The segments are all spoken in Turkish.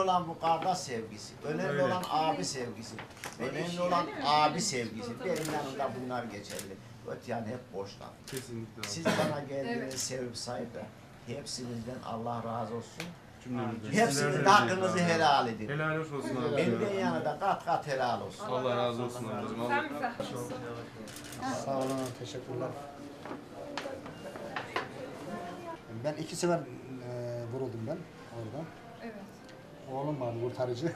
olan bu kardeş sevgisi. Önemli Öyle. olan abi sevgisi. Önemli olan abi sevgisi. Benim yanımda bunlar geçerli. Öte yan hep boşlar. Kesinlikle. Siz bana geldiniz, Evet. sevip saygı. Hepsinizden Allah razı olsun. Cümlemizden. Hepsinin hakkınızı helal edin. Helal olsun abi. Benden yana da kat kat helal olsun. Allah razı olsun ablacığım. Sen Allah bize. Sağ olun, teşekkürler. Ben iki sefer e, vuruldum ben oradan. Evet. Oğlum var kurtarıcı.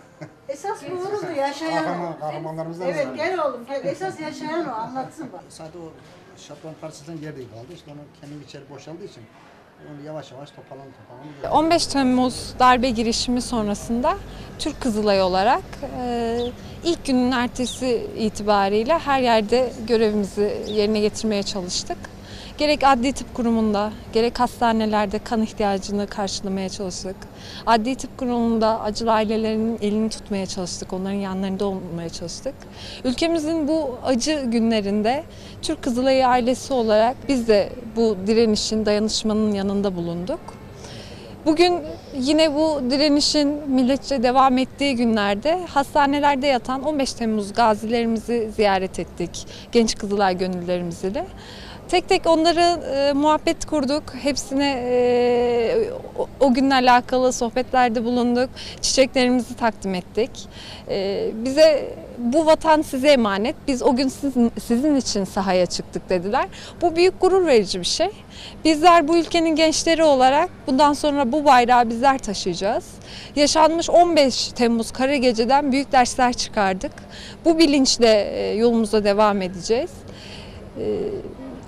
Esas bu vuruldu yaşayan o. Kahraman, kahramanlarımızdan Evet gel oğlum gel. Esas yaşayan o anlatsın bak. Sadece o şaplan karşısından yerde kaldı. İşte onu kendim içeri boşaldığı için onu yavaş yavaş toparlandı toparlandı. 15 Temmuz darbe girişimi sonrasında Türk Kızılayı olarak e, ilk günün ertesi itibariyle her yerde görevimizi yerine getirmeye çalıştık. Gerek adli tıp kurumunda, gerek hastanelerde kan ihtiyacını karşılamaya çalıştık. Adli tıp kurumunda acılı ailelerin elini tutmaya çalıştık, onların yanlarında olmaya çalıştık. Ülkemizin bu acı günlerinde Türk Kızılayı ailesi olarak biz de bu direnişin, dayanışmanın yanında bulunduk. Bugün yine bu direnişin milletçe devam ettiği günlerde hastanelerde yatan 15 Temmuz gazilerimizi ziyaret ettik. Genç Kızılay gönüllerimizle. Tek tek onları e, muhabbet kurduk. Hepsine e, o, o günle alakalı sohbetlerde bulunduk. Çiçeklerimizi takdim ettik. E, bize bu vatan size emanet. Biz o gün sizin, sizin için sahaya çıktık dediler. Bu büyük gurur verici bir şey. Bizler bu ülkenin gençleri olarak bundan sonra bu bayrağı bizler taşıyacağız. Yaşanmış 15 Temmuz kara geceden büyük dersler çıkardık. Bu bilinçle e, yolumuza devam edeceğiz. E,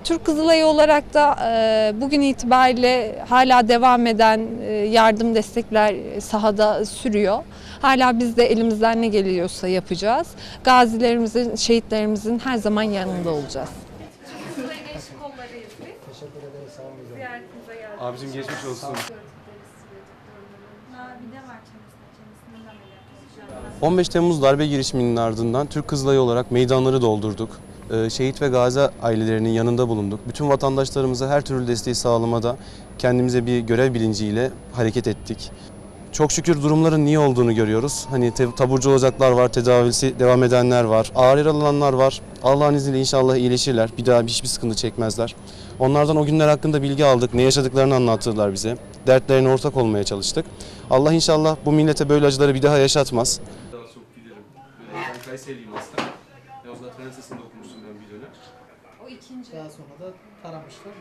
Türk Kızılayı olarak da e, bugün itibariyle hala devam eden e, yardım destekler sahada sürüyor. Hala biz de elimizden ne geliyorsa yapacağız. Gazilerimizin, şehitlerimizin her zaman yanında olacağız. Teşekkür ederiz sağ olun. Abicim geçmiş olsun. Bir de var çenesinde, çenesinden de ameliyat olacak. 15 Temmuz darbe girişiminin ardından Türk Kızılayı olarak meydanları doldurduk. Ee, Şehit ve gazi ailelerinin yanında bulunduk. Bütün vatandaşlarımıza her türlü desteği sağlamada kendimize bir görev bilinciyle hareket ettik. Çok şükür durumların iyi olduğunu görüyoruz. Hani taburcu olacaklar var, tedavisi devam edenler var, ağır yaralananlar var. Allah'ın izniyle inşallah iyileşirler. Bir daha hiçbir sıkıntı çekmezler. Onlardan o günler hakkında bilgi aldık. Ne yaşadıklarını anlattılar bize. Dertlerine ortak olmaya çalıştık. Allah inşallah bu millete böyle acıları bir daha yaşatmaz. Ben Kayseriliyim aslında. Yozgat Fen Lisesi'nde okumuştum ben bir dönem. O ikinci. Daha sonra da taramışlar.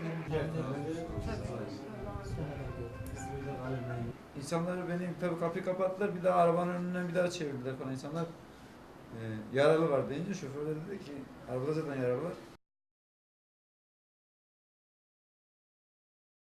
İnsanlar beni tabii kapıyı kapattılar. Bir daha arabanın önünden bir daha çevirdiler falan. İnsanlar e, yaralı var deyince şoför de dedi ki arabada zaten yaralı var.